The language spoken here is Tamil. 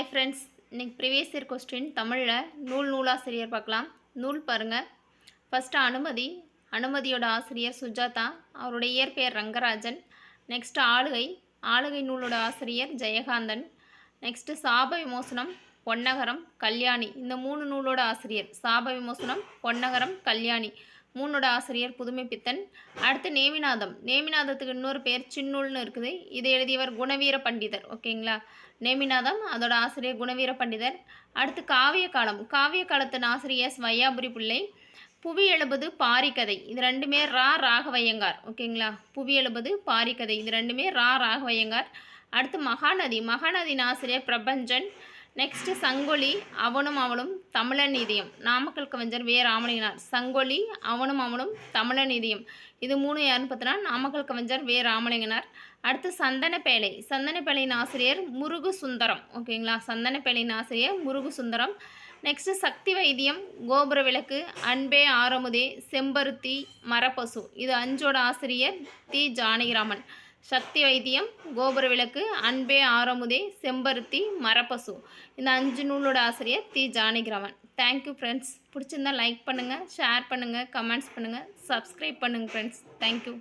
ஹாய் ஃப்ரெண்ட்ஸ் இன்றைக்கி ப்ரிவியஸ் இயர் கொஸ்டின் தமிழில் நூல் நூலாசிரியர் பார்க்கலாம். நூல் பாருங்கள் ஃபஸ்ட்டு அனுமதி. அனுமதியோட ஆசிரியர் சுஜாதா. அவருடைய இயற்பெயர் ரங்கராஜன். நெக்ஸ்ட்டு ஆளுகை. ஆளுகை நூலோட ஆசிரியர் ஜெயகாந்தன். நெக்ஸ்ட்டு சாப விமோசனம் பொன்னகரம் கல்யாணி. இந்த மூணு நூலோட ஆசிரியர். சாப விமோசனம் பொன்னகரம் கல்யாணி. மூணோட ஆசிரியர் புதுமை பித்தன் அடுத்து நேமிநாதம். நேமிநாதத்துக்கு இன்னொரு பேர் சின்னூல்னு இருக்குது. இதை எழுதியவர் குணவீர பண்டிதர். ஓகேங்களா? நேமிநாதம் அதோட ஆசிரியர் குணவீர பண்டிதர். அடுத்து காவிய காலம். காவிய காலத்தின் ஆசிரியர் எஸ். வையாபுரி பிள்ளை. புவி எழுபது பாரிக்கதை இது ரெண்டுமே ரா ராகவையங்கார் ஓகேங்களா? புவி எழுபது பாரிக்கதை இது ரெண்டுமே ரா ராகவையங்கார் அடுத்து மகாநதி. மகாநதியின் ஆசிரியர் பிரபஞ்சன். நெக்ஸ்ட்டு சங்கொலி அவனும் அவளும் தமிழன் நிதியம் நாமக்கல் கவிஞர் வே ராமலிங்கனார் சங்கொலி அவனும் அவனும் தமிழன் நிதியம் இது மூணு யாருன்னு பார்த்தோன்னா நாமக்கல் கவிஞர் வே ராமலிங்கனார் அடுத்து சந்தனப்பேழை சந்தனப்பேழையின் ஆசிரியர் முருகு சுந்தரம். ஓகேங்களா சந்தனப்பேழையின் ஆசிரியர் முருகு சுந்தரம். நெக்ஸ்ட்டு சக்தி வைத்தியம் கோபுர விளக்கு அன்பே ஆரமுதே செம்பருத்தி மரப்பசு. இது அஞ்சோட ஆசிரியர் தி. ஜானகிராமன். சக்தி வைத்தியம் கோபுர விளக்கு அன்பே ஆரமுதே செம்பருத்தி மரப்பசு. இந்த அஞ்சு நூலோட ஆசிரியர் தி. ஜானகிராமன் தேங்க்யூ ஃப்ரெண்ட்ஸ் பிடிச்சிருந்தா லைக் பண்ணுங்கள் ஷேர் பண்ணுங்கள் கமெண்ட்ஸ் பண்ணுங்கள் சப்ஸ்கிரைப் பண்ணுங்கள் ஃப்ரெண்ட்ஸ் தேங்க்யூ